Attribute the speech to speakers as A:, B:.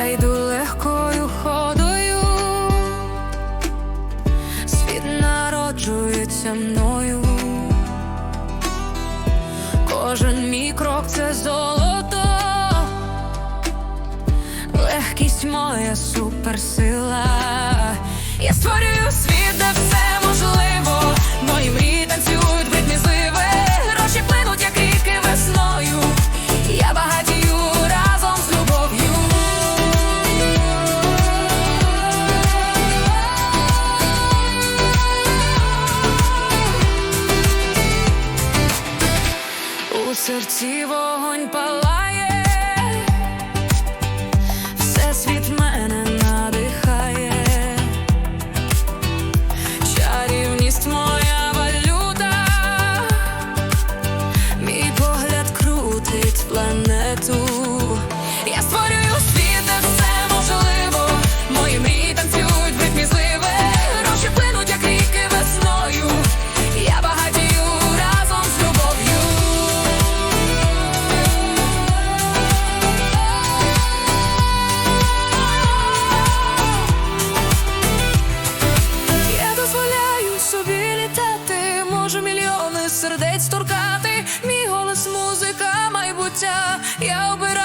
A: я йду легкою ходою, світ народжується мною, кожен мій крок це золото, легкість моя суперсила, я створюю світ. серці вогонь палає. Yo, but